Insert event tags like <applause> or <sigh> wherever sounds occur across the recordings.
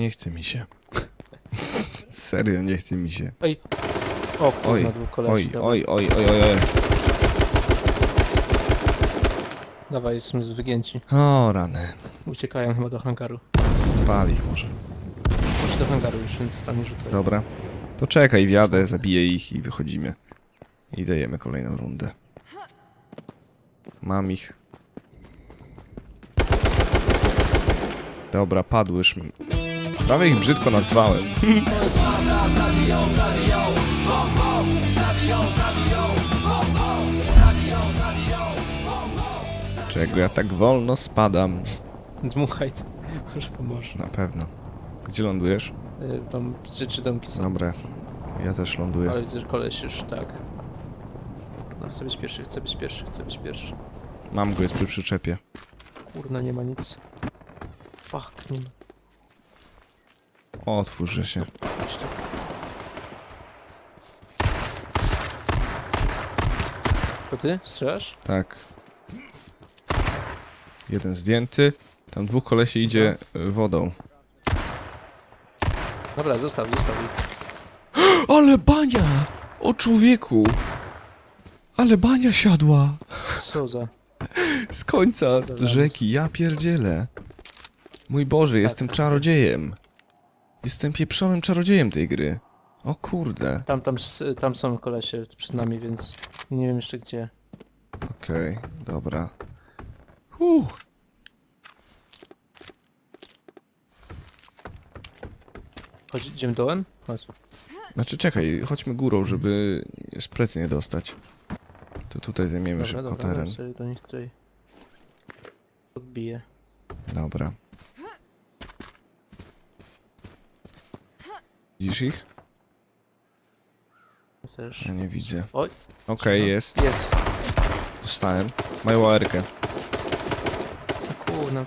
Nie chce mi się. Serio, nie chce mi się. Oj. O Oj, dwóch kolesi. oj, dobra. oj, oj, oj, oj, oj. Dawaj, jesteśmy wygięci. O, rany. Uciekają chyba do hangaru. Spali ich może. Chodź do hangaru już, więc tam nie rzucaj. Dobra. To czekaj, wjadę, zabiję ich i wychodzimy. I dajemy kolejną rundę. Mam ich. Dobra, padłyż. Prawie ich brzydko nazwałem. Czego ja tak wolno spadam? Dmuchaj, to już pomoże. Na pewno. Gdzie lądujesz? Y, Tam trzy, trzy domki są. Dobra. Ja też ląduję. Ale widzę, że koleś już tak. No, chcę być pierwszy, chcę być pierwszy, chcę być pierwszy. Mam go, jest przy przyczepie. Kurna, nie ma nic. Fuck, nie ma. Otwórzże się. To ty? Strzelasz? Tak. Jeden zdjęty. Tam dwóch kolesi idzie y, wodą. Dobra, zostaw, zostaw ich. Ale bania! O człowieku! Ale bania siadła! Co za... Z końca rzeki, ja pierdzielę. Mój Boże, jestem czarodziejem. Jestem pieprzonym czarodziejem tej gry. O kurde. Tam, tam, s- tam są kolesie przed nami, więc nie wiem jeszcze gdzie. Okej, dobra. Uh. Chodź, idziemy dołem? Chodź. Znaczy czekaj, chodźmy górą, żeby szprec nie dostać. To tutaj zajmiemy Dobra, szybko dobra, teren. sobie do nich tutaj podbiję. Dobra. Widzisz ich? Też. Ja nie widzę. Oj. Okej, No. jest. Jest. Dostałem. Mają ARkę. O kurna.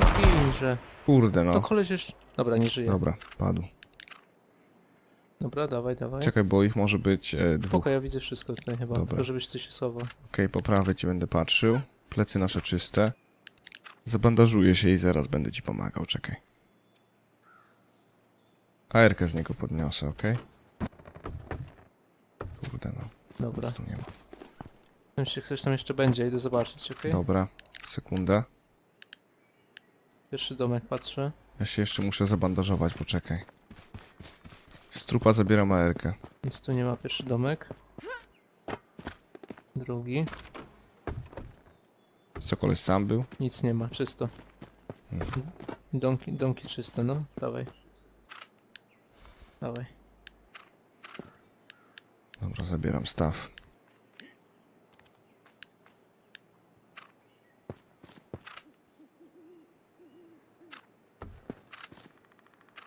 No Ginże. Kurde To no. koleś jeszcze... Dobra, nie żyje. Dobra, Dobra, padł. dawaj, dawaj. Czekaj, bo ich może być e, dwóch. Spoko, ja widzę wszystko tutaj chyba, Dobra. tylko żebyś coś się schował. Okej, po prawej ci będę patrzył. Plecy nasze czyste. Zabandażuję się i zaraz będę ci pomagał, czekaj. ARkę z niego podniosę, okej? Kurde no, Dobra. nic tu nie ma. Wiem, czy ktoś tam jeszcze będzie, idę zobaczyć, okej? Dobra, sekunda. Pierwszy domek patrzę. Ja się jeszcze muszę zabandażować, poczekaj. Z trupa zabieram ARkę. Nic tu nie ma, pierwszy domek. Drugi. Co koleś sam był? Nic nie ma, czysto. Mhm. Domki, domki czyste, no. Dawaj. Dawaj. Dobra, zabieram staw.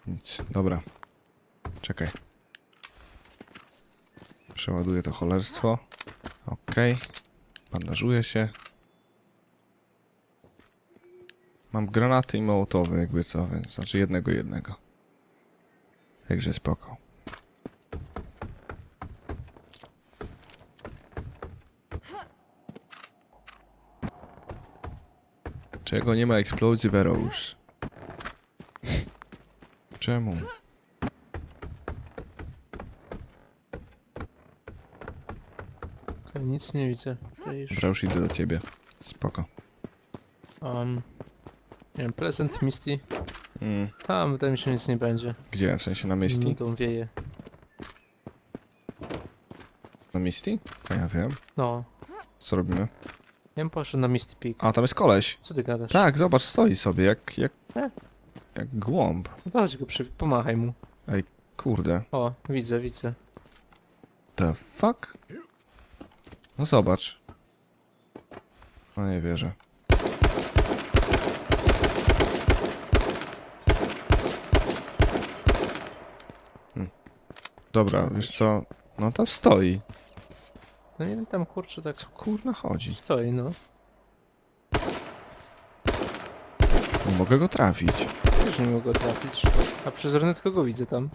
Nic, dobra. Czekaj. Przeładuję to cholerstwo. Okej. Bandażuję się. Mam granaty i mołotowy, jakby co, więc znaczy jednego jednego. Także spoko. Czego nie ma Explosive Arrows? Czemu? Okej, nic nie widzę. Tutaj już. Dobra, już idę do ciebie. Spoko. Um, nie wiem, Pleasant Misty. Mm. Tam wydaje mi się nic nie będzie. Gdzie? W sensie na Misty? Nudą wieje. Na Misty? A ja wiem. No. Co robimy? Ja bym poszedł na Misty Peak. A, tam jest koleś. Co ty gadasz? Tak, zobacz, stoi sobie, jak, jak, E? jak głąb. No to chodź go przy... pomachaj mu. Kurde. O, widzę, widzę. The fuck? No zobacz. No nie wierzę. Dobra, wiesz co? No tam stoi. No nie wiem, tam kurczę tak Co kurna chodzi? stoi, no. Nie mogę go trafić. Też nie mogę go trafić. A przez lornetkę go widzę tam.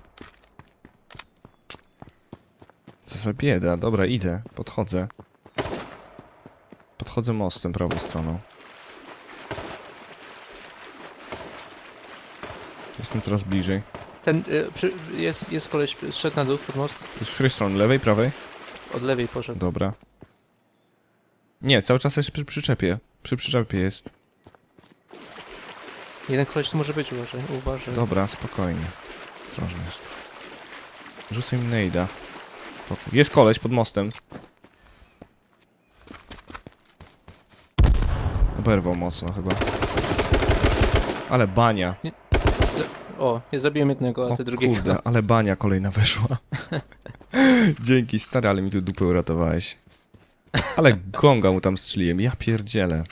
Co za bieda. Dobra, idę. Podchodzę. Podchodzę mostem prawą stroną. Jestem coraz bliżej. Ten, y, przy, jest, jest koleś, zszedł na dół pod most. Z której strony? Lewej, prawej? Od lewej poszedł. Dobra. Nie, cały czas jest przy przyczepie. Przy przyczepie jest. Jeden koleś tu może być, uważaj, uważaj. Dobra, spokojnie. Ostrożnie jest. Rzucę im nejda. Jest koleś pod mostem. Oberwał mocno chyba. Ale bania. O, ja zabiłem jednego, a O ty drugiego. kurde, ale bania kolejna weszła. <laughs> Dzięki stary, ale mi tu dupę uratowałeś. Ale gonga mu tam strzeliłem, ja pierdzielę.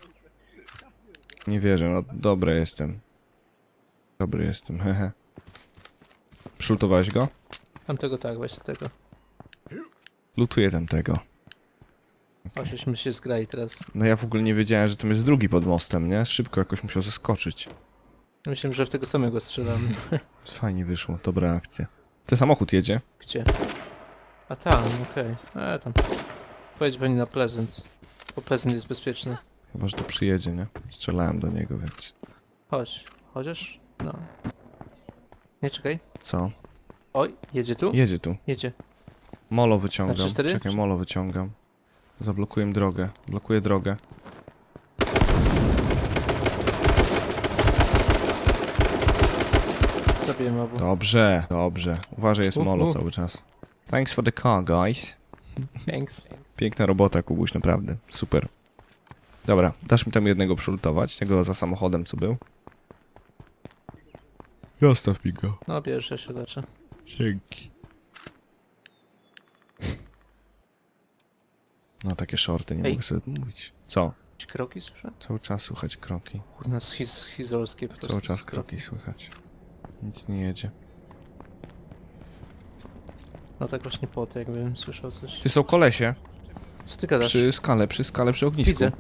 Nie wierzę, no dobry jestem. Dobry jestem, hehe. Przylutowałeś go? Tamtego tak, właśnie tego. Lutuję tamtego. O, żeśmy się zgrali teraz. No ja w ogóle nie wiedziałem, że tam jest drugi pod mostem, nie? Szybko jakoś musiał zeskoczyć. Myślałem, że w tego samego strzelam. <laughs> Fajnie wyszło, dobra akcja. Ten samochód jedzie. Gdzie? A tam, okej. E, tam. Pojedź pani na Pleasant. Bo Pleasant jest bezpieczny. Chyba, że tu przyjedzie, nie? Strzelałem do niego, więc... Chodź. Chociaż? No. Nie, czekaj. Co? Oj, jedzie tu? Jedzie tu. Jedzie. Molo wyciągam. Na 3-4? Czekaj, molo wyciągam. Zablokuję drogę. Blokuję drogę. Zabiłem obu. Dobrze, dobrze. Uważaj, jest U, molo u. cały czas. Thanks for the car, guys. Thanks. Piękna robota, Kubuś, naprawdę. Super. Dobra, dasz mi tam jednego przylutować, tego za samochodem, co był? Zostaw mi go. No bierz, ja się leczę. Dzięki. No, takie shorty, nie Ej. mogę sobie mówić. Co? Jakieś kroki słyszę? Cały czas słychać kroki. Kurna, schiz, schizolskie po prostu. Cały czas kroki słychać. Nic nie jedzie. No tak właśnie po to, jakbym słyszał coś. Ty są kolesie. Co ty gadasz? Przy skale, przy skale, przy ognisku. Widzę.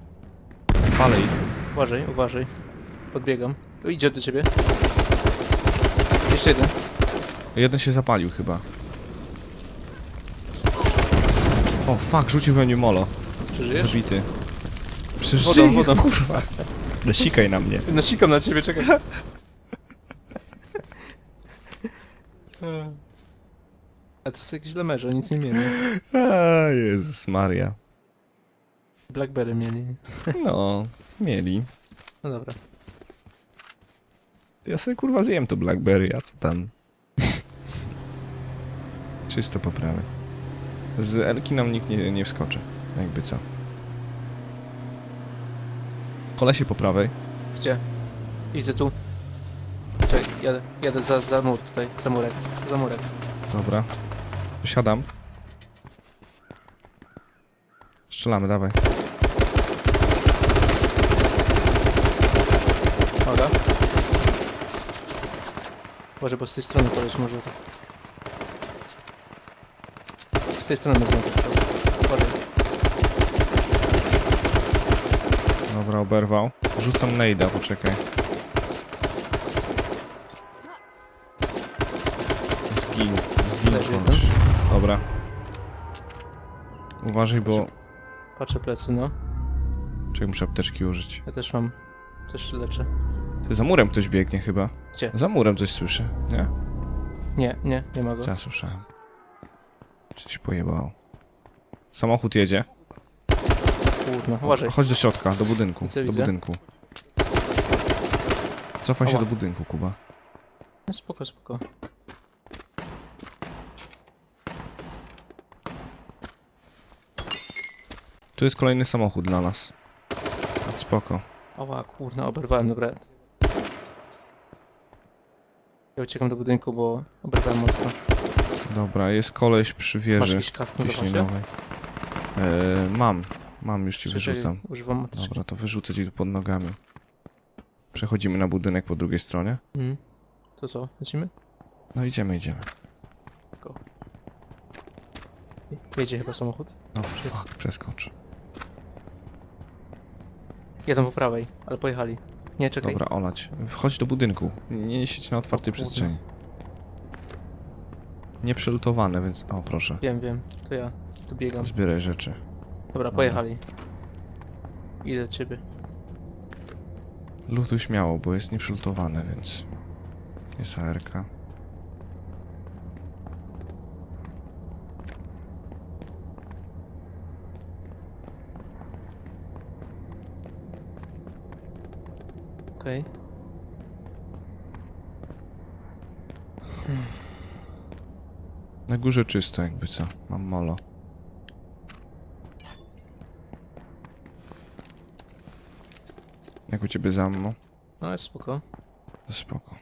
Palę ich. Uważaj, uważaj. Podbiegam. O, idzie do ciebie. Jeszcze jeden. Jeden się zapalił chyba. O, fuck, rzucił we mnie molo. Przeżyjesz? Zabity. Żyje, wodą. <laughs> kurwa. Nasikaj na mnie. Nasikam na ciebie, czekaj. <laughs> A to jest jakiś lemerze, nic nie mieli. A, Jezus Maria. Blackberry mieli. No, mieli. No dobra. Ja sobie kurwa zjem to Blackberry, a co tam? Czyste poprawy. Z Elki nam nikt nie, nie wskoczy. Jakby co. Kolesie po prawej. Gdzie? Idę tu. Jadę, jadę za, za mur tutaj, za murek, za murek. Dobra. Siadam. Strzelamy, dawaj. Dobra. Może bo z tej strony poleć może. Z tej strony znowu. Dobra, oberwał. Rzucam nejda, poczekaj. Uważaj, bo... Patrzę plecy, no. Czekaj, muszę apteczki użyć. Ja też mam. Też leczę. Ty, za murem ktoś biegnie chyba. Gdzie? Za murem coś słyszę, nie? Nie, nie, nie ma go. Co ja słyszałem? Coś pojebało. Samochód jedzie. Kurna, uważaj. Chodź do środka, do budynku. Widzę, do widzę. budynku. Cofaj się Ała. do budynku, Kuba. No spoko, spoko. Tu jest kolejny samochód dla nas. Spoko. Ała, kurna, oberwałem, dobra. Ja uciekam do budynku, bo oberwałem mocno. Dobra, jest koleś przy Masz wieży jakiś kask na zapasie? ciśnieniowej. Eee, mam. Mam, już ci Słyszę, wyrzucam. Używam. Dobra, to wyrzucę ci tu pod nogami. Przechodzimy na budynek po drugiej stronie. Mhm. To co, lecimy? No idziemy, idziemy. Jedzie chyba samochód. No fuck, przeskocz. Jadą po prawej, ale pojechali. Nie, czekaj. Dobra, olać. Wchodź do budynku. Nie, nie siedź na otwartej kurde. przestrzeni. Nie przelutowane, więc... O, proszę. Wiem, wiem. To ja. Tu biegam. Zbieraj rzeczy. Dobra, pojechali. Idę do ciebie. Lutuj śmiało, bo jest nieprzelutowane, więc... Jest ARK. Okej. Na górze czysto jakby co. Mam molo. Jak u ciebie za mną? No jest spoko. To spoko.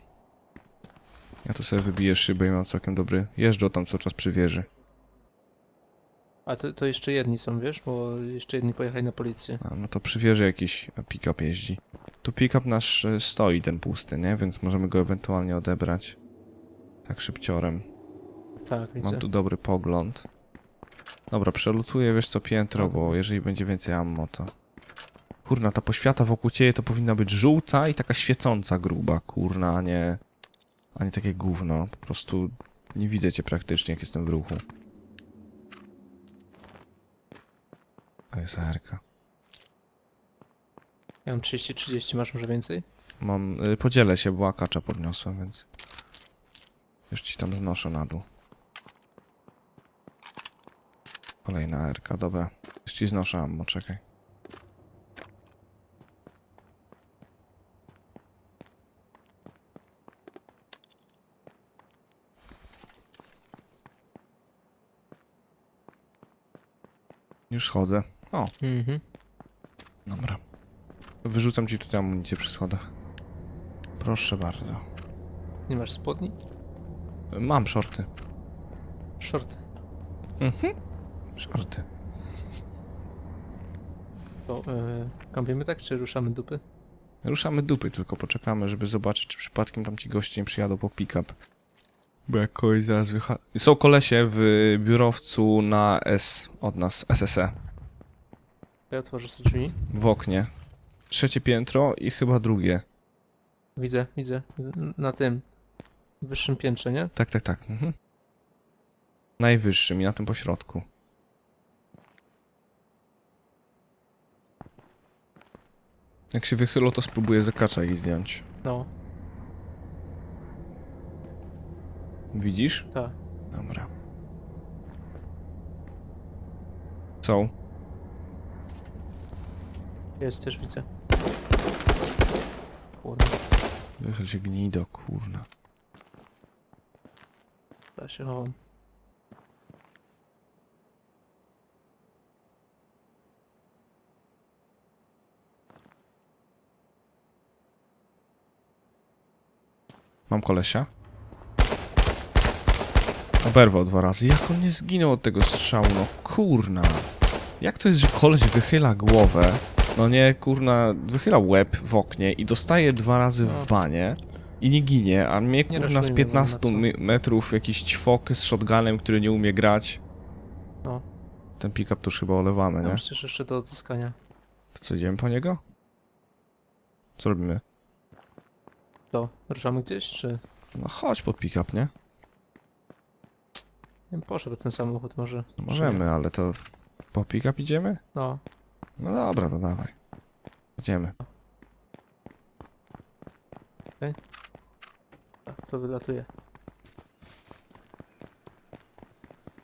Ja tu sobie wybiję szybę i mam całkiem dobry... Jeżdżę tam cały czas przy wieży. A to, to jeszcze jedni są, wiesz? Bo jeszcze jedni pojechali na policję. A, no to przy wieży jakiś pick-up jeździ. Tu pick-up nasz e, stoi, ten pusty, nie? Więc możemy go ewentualnie odebrać. Tak szybciorem. Tak, widzę. Mam tu dobry pogląd. Dobra, przelutuję, wiesz co, piętro, bo jeżeli będzie więcej ammo, to... Kurna, ta poświata wokół ciebie to powinna być żółta i taka świecąca gruba, kurna, a nie... A nie takie gówno. Po prostu nie widzę cię praktycznie, jak jestem w ruchu. A jest ARK. Ja mam 30-30, masz może więcej? Mam... Y, podzielę się, bo akacza podniosłem, więc... Już ci tam znoszę na dół. Kolejna ARK, dobra. Już ci znoszę ammo, czekaj. Już chodzę. O, Mhm. dobra. Wyrzucam ci tutaj amunicję przy schodach. Proszę bardzo. Nie masz spodni? Mam shorty. Shorty. Mhm. Shorty. To yy, kąpiemy tak, czy ruszamy dupy? Ruszamy dupy, tylko poczekamy, żeby zobaczyć, czy przypadkiem tam ci goście nie przyjadą po pick-up. Bo jak kogoś zaraz wycha... Są kolesie w biurowcu na S od nas, SSE. Ja otworzę sobie drzwi. W oknie. Trzecie piętro i chyba drugie. Widzę, widzę. Na tym. Wyższym piętrze, nie? Tak, tak, tak. Mhm. Najwyższym i na tym pośrodku. Jak się wychylą, to spróbuję zakacza ich zdjąć. No, Widzisz? tak. Dobra. Są. Jest, też widzę. Kurwa, Wychyl się gnido, kurna. ja się chowam. Mam kolesia. Oberwał dwa razy. Jak on nie zginął od tego strzału? No kurna. Jak to jest, że koleś wychyla głowę? No nie, kurna, wychyla łeb w oknie i dostaje dwa razy No. w banie i nie ginie, a mnie Nie kurna z raszujmy go, 15 na co? me- metrów jakiś ćwok z shotgunem, który nie umie grać. No. Ten pick-up to już chyba olewamy, nie? przecież jeszcze do odzyskania. To co, idziemy po niego? Co robimy? To, ruszamy gdzieś, czy... No chodź pod pick-up, nie? Nie wiem, poszedł ten samochód może. No możemy, ale to po pick-up idziemy? No, No dobra, to dawaj. Idziemy. tak, to wylatuje.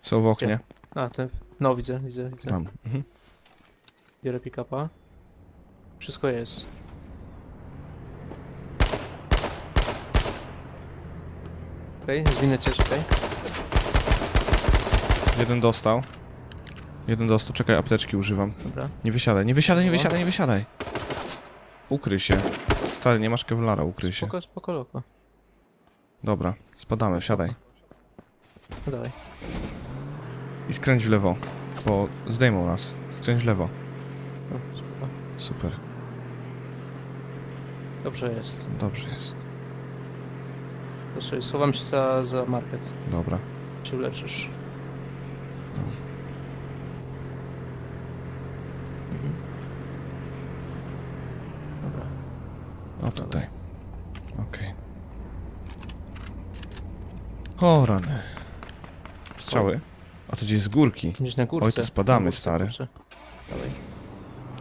Są w oknie. A, ten... No, widzę, widzę, widzę. Tam. Mhm. Biorę pick-upa. Wszystko jest. Okej, zwinę cię, czekaj. Jeden dostał. Jeden dostał. Czekaj, apteczki używam. Dobra. Nie wysiadaj, nie wysiadaj, nie wysiadaj, nie wysiadaj. Ukryj się. Stary, nie masz kevlara, ukryj się. Spoko, spoko, loko. Dobra, spadamy, wsiadaj. No dawaj. I skręć w lewo, bo zdejmą nas. Skręć w lewo. No, spoko. Super, Dobrze jest. dobrze jest. Proszę, schowam się za, za market. Dobra. Się uleczysz. No. O tutaj. Okej. O rany. Strzały? A to gdzieś z górki. Gdzieś na górce. Oj, to spadamy, Na górce, stary. kurczę. Dawaj.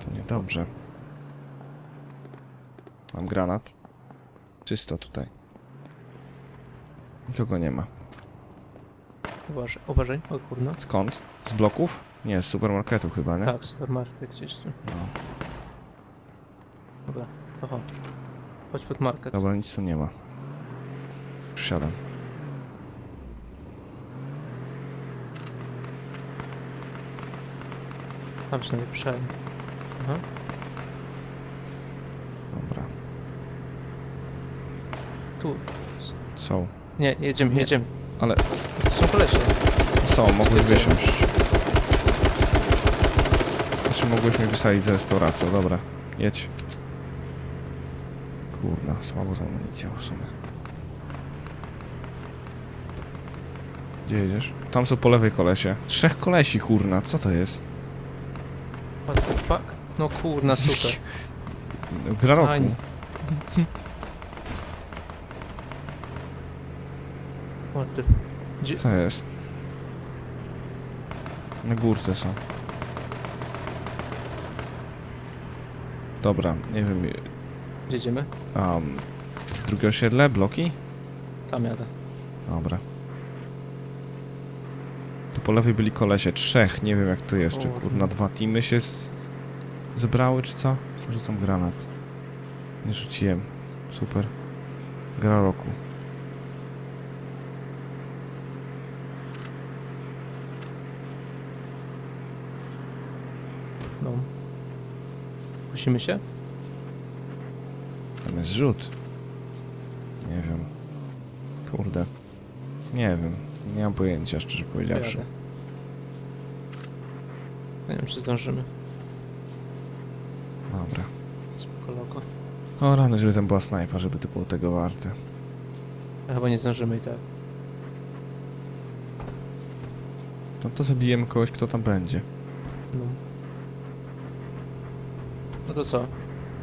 To niedobrze. Mam granat. Czysto tutaj. Nikogo nie ma. Uważaj, uważaj, o kurna. Skąd? Z bloków? Nie, z supermarketu chyba, nie? Tak, supermarket gdzieś tu. No. Dobra, to chodź. Chodź pod market. Dobra, nic tu nie ma. Przysiadam. Tam przynajmniej przejdę. Aha. Dobra. Tu. Są. Nie, jedziemy, Nie. jedziemy. Ale- są kolesie. Są, mogłeś wysiąść. Znaczy mogłeś mnie wysadzić z restauracją, dobra. Jedź. Kurna, słabo z amunicją w sumie. Gdzie jedziesz? Tam są po lewej kolesie. Trzech kolesi, kurna, co to jest? What the fuck? No kurna, super. Gra roku. Fajnie. What the... Gdzie... Co jest? Na górce są. Dobra, nie wiem. Gdzie jedziemy? Um, drugie osiedle, bloki? Tam jadę. Dobra. Tu po lewej byli kolesie, trzech, nie wiem jak to jest, czy O. kurna dwa teamy się z... zebrały, czy co? Rzucam granat. Nie rzuciłem. Super. Gra roku. No. Musimy się? Tam jest rzut. Nie wiem. Kurde. Nie wiem. Nie mam pojęcia, szczerze powiedziawszy. Jadę. Nie wiem, czy zdążymy. Dobra. Spoko logo. O rano, żeby tam była snajpa, żeby to było tego warte. A chyba nie zdążymy i tak. No to zabijemy kogoś, kto tam będzie. No. No to co?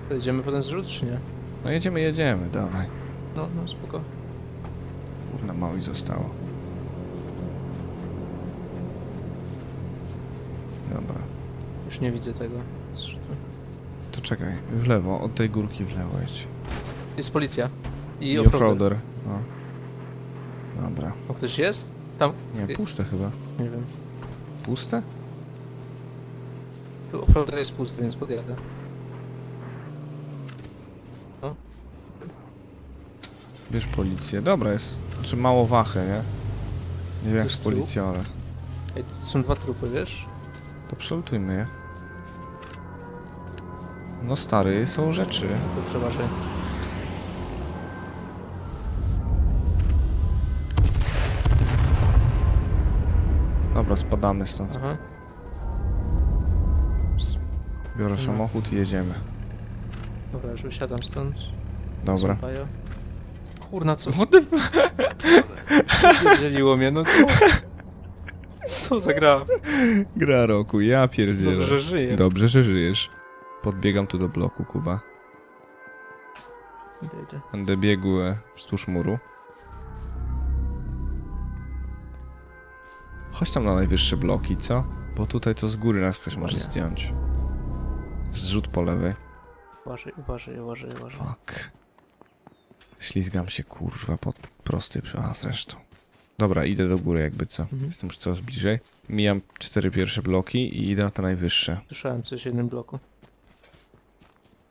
To jedziemy po ten zrzut, czy nie? No jedziemy, jedziemy, dawaj. No, no spoko. Kurna, mało i zostało. Dobra. Już nie widzę tego. To czekaj, w lewo, od tej górki w lewo jedź. Jest policja. I, I offroader. offroader. No. Dobra. O, ktoś jest? Tam, Nie, puste chyba. nie wiem. Puste? Tu offroader jest pusty, więc podjadę. Bierz policję. Dobra jest. Znaczy mało wachę, nie? Nie wiem jak Jest z trup? policją, ale... Ej, tu są dwa trupy, wiesz? To przelutujmy je. No stary, są rzeczy. Tu przeważaj. Dobra, spadamy stąd. Aha. Biorę No. samochód i jedziemy. Dobra, już wysiadam stąd. Dobra. Kurna, co? What the Dzieliło mnie, no co? Co za gra? Gra roku, ja pierdzielę. Dobrze żyje. Dobrze, że żyjesz. Podbiegam tu do bloku, Kuba. Idę, idę. Będę biegł e, wzdłuż muru. Chodź tam na najwyższe bloki, co? Bo tutaj to z góry nas ktoś może zdjąć. Zrzut po lewej. Uważaj, uważaj, uważaj, uważaj. Fuck. Ślizgam się, kurwa, po prosty, a zresztą. Dobra, idę do góry jakby co. Mhm. Jestem już coraz bliżej. Mijam cztery pierwsze bloki i idę na te najwyższe. Słyszałem coś w jednym bloku.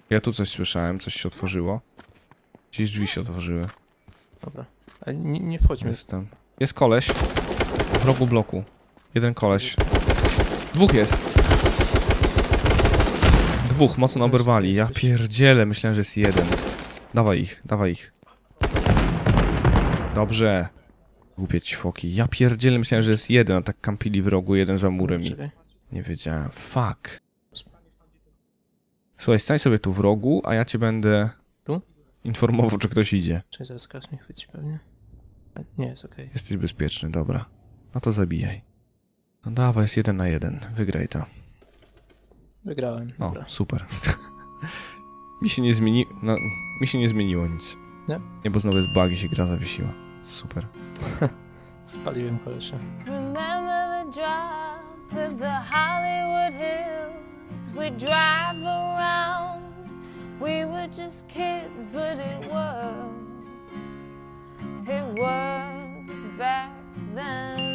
Ja tu coś słyszałem, coś się otworzyło. Gdzieś drzwi się otworzyły. Dobra. Ale nie, nie wchodźmy. Jestem. Jest koleś. W rogu bloku. Jeden koleś. Dwóch jest. Dwóch, mocno oberwali. Ja pierdzielę, myślałem, że jest jeden. Dawaj ich, dawaj ich. Dobrze. Głupie ćwoki. Ja pierdzielę, myślałem, że jest jeden, a tak kampili w rogu, jeden za murem i nie wiedziałem. Fuck. Słuchaj, stań sobie tu w rogu, a ja cię będę Tu? informował, czy ktoś idzie. Czekaj, zaraz każ mnie chwyci pewnie. Nie, jest okej. Jesteś bezpieczny, dobra. No to zabijaj. No dawaj, jest jeden na jeden. Wygraj to. Wygrałem. O, Dobra. super. <laughs> mi się nie zmieni... No, mi się nie zmieniło nic. Nie? Nie, bo znowu jest bug i się gra zawiesiła. Super. <laughs> Spaliłem kolesia. Remember the drive of the Hollywood Hills We drive around We were just kids but it was It was back then